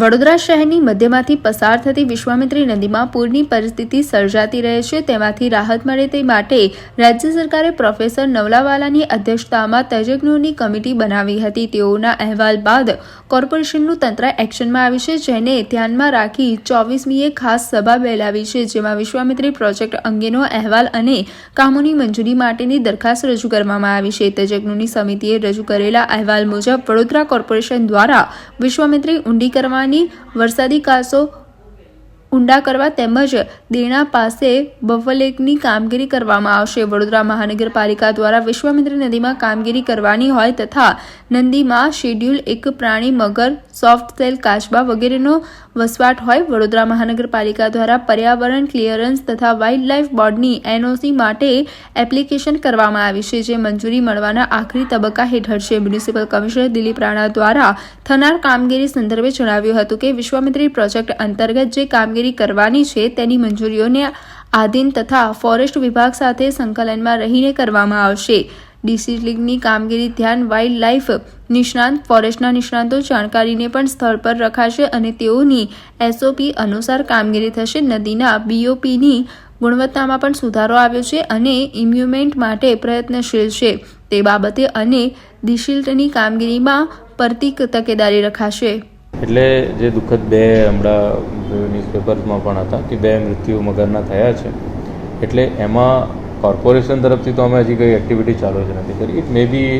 વડોદરા શહેરની મધ્યમાંથી પસાર થતી વિશ્વામિત્રી નદીમાં પૂરની પરિસ્થિતિ સર્જાતી રહે છે. તેમાંથી રાહત મળે તે માટે રાજ્ય સરકારે પ્રોફેસર નવલાવાલાની અધ્યક્ષતામાં તજજ્ઞોની કમિટી બનાવી હતી. તેઓના અહેવાલ બાદ કોર્પોરેશનનું તંત્ર એક્શનમાં આવ્યું છે, જેને ધ્યાનમાં રાખી ચોવીસમીએ ખાસ સભા બોલાવી છે, જેમાં વિશ્વામિત્રી પ્રોજેક્ટ અંગેનો અહેવાલ અને કામોની મંજૂરી માટેની દરખાસ્ત રજૂ કરવામાં આવી છે. તજજ્ઞોની સમિતિએ રજૂ કરેલા અહેવાલ મુજબ વડોદરા કોર્પોરેશન દ્વારા વિશ્વામિત્રી ઊંડી કરવાની વરસાદી કાસો ઊંડા કરવા તેમજ દેણા પાસે બફલેકની કામગીરી કરવામાં આવશે. વડોદરા મહાનગરપાલિકા દ્વારા વિશ્વામિત્રી નદીમાં કામગીરી કરવાની હોય તથા નદીમાં શેડ્યુલ એક પ્રાણી, મગર, સોફ્ટ સેલ, કાચબા વગેરેનો વસવાટ હોય, વડોદરા મહાનગરપાલિકા દ્વારા પર્યાવરણ ક્લિયરન્સ તથા વાઇલ્ડ લાઇફ બોર્ડની એનઓસી માટે એપ્લિકેશન કરવામાં આવી છે, જે મંજૂરી મળવાના આખરી તબક્કા હેઠળ છે. મ્યુનિસિપલ કમિશનર દિલીપ રાણા દ્વારા થનાર કામગીરી સંદર્ભે જણાવ્યું હતું કે વિશ્વામિત્રી પ્રોજેક્ટ અંતર્ગત જે કામગીરી કરવાની છે, તેની મંજૂરીઓને આધીન તથા ફોરેસ્ટ વિભાગ સાથે સંકલનમાં રહીને કરવામાં આવશે. ડિસિલિંગની કામગીરી ધ્યાન વાઇલ્ડ લાઇફ નિષ્ણાંત, ફોરેસ્ટના નિષ્ણાંતો જાણકારીને પણ સ્થળ પર રખાશે અને તેઓની એસઓપી અનુસાર કામગીરી થશે. નદીના બીઓપીની ગુણવત્તામાં પણ સુધારો આવ્યો છે અને ઇમ્યુમેન્ટ માટે પ્રયત્નશીલ છે. તે બાબતે અને ડિસિલ્ટની કામગીરીમાં પ્રતિક તકેદારી રખાશે. એટલે જે દુઃખદ બે હમણાં ન્યૂઝપેપર્સમાં પણ હતા કે બે મૃત્યુ મગરના થયા છે, એટલે એમાં કોર્પોરેશન તરફથી તો અમે હજી કંઈ એક્ટિવિટી ચાલુ જ નથી કરી. It may be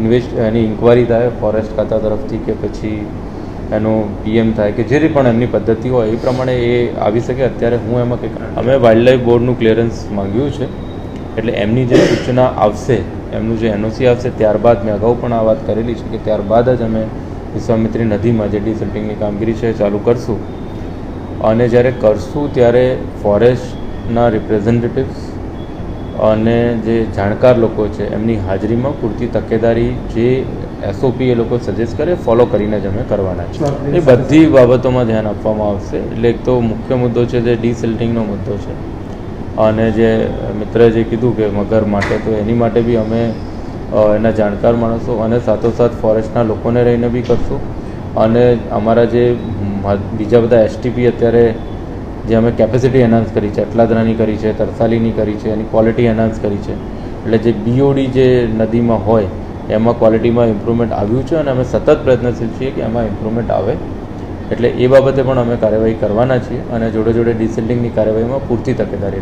invest any inquiry થાય ફોરેસ્ટ ખાતા તરફથી કે પછી એનું પીએમ થાય કે જે પણ એમની પદ્ધતિ હોય, એ પ્રમાણે એ આવી શકે. અત્યારે હું એમાં કંઈક અમે વાઇલ્ડલાઇફ બોર્ડનું ક્લિયરન્સ માંગ્યું છે, એટલે એમની જે સૂચના આવશે, એમનું જે એનઓસી આવશે, ત્યારબાદ મેં અગાઉ પણ આ વાત કરેલી છે કે ત્યારબાદ જ અમે વિશ્વામિત્રી નદીમાં જે ડિસલ્ટિંગની કામગીરી છે ચાલુ કરશું. અને જ્યારે કરશું ત્યારે ફોરેસ્ટના રિપ્રેઝેન્ટેટિવ્સ અને જે જાણકાર લોકો છે, એમની હાજરીમાં પૂરતી તકેદારી જે એસઓપી એ લોકો સજેસ્ટ કરે ફોલો કરીને જ અમે કરવાના છે. એ બધી બાબતોમાં ધ્યાન આપવામાં આવશે. એટલે એક તો મુખ્ય મુદ્દો છે જે ડીસેલ્ટિંગનો મુદ્દો છે. અને જે મિત્રએ જે કીધું કે મગર માટે, તો એની માટે બી અમે એના જાણકાર માણસો અને સાથોસાથ ફોરેસ્ટના લોકોને રહીને બી કરશું. અને અમારા જે બીજા બધા એસટીપી અત્યારે જે અમે કેપેસિટી એનહાન્સ કરી છે, અટલાદરાની કરી છે, તરસાલીની કરી છે, એની ક્વોલિટી એનહાન્સ કરી છે. એટલે જે બીઓડી જે નદીમાં હોય, એમાં ક્વોલિટીમાં ઇમ્પ્રુવમેન્ટ આવ્યું છે અને અમે સતત પ્રયત્નશીલ છીએ કે એમાં ઇમ્પ્રુવમેન્ટ આવે. એટલે એ બાબતે પણ અમે કાર્યવાહી કરવાના છીએ અને જોડે જોડે ડિસેન્ડિંગની કાર્યવાહીમાં પૂરતી તકેદારી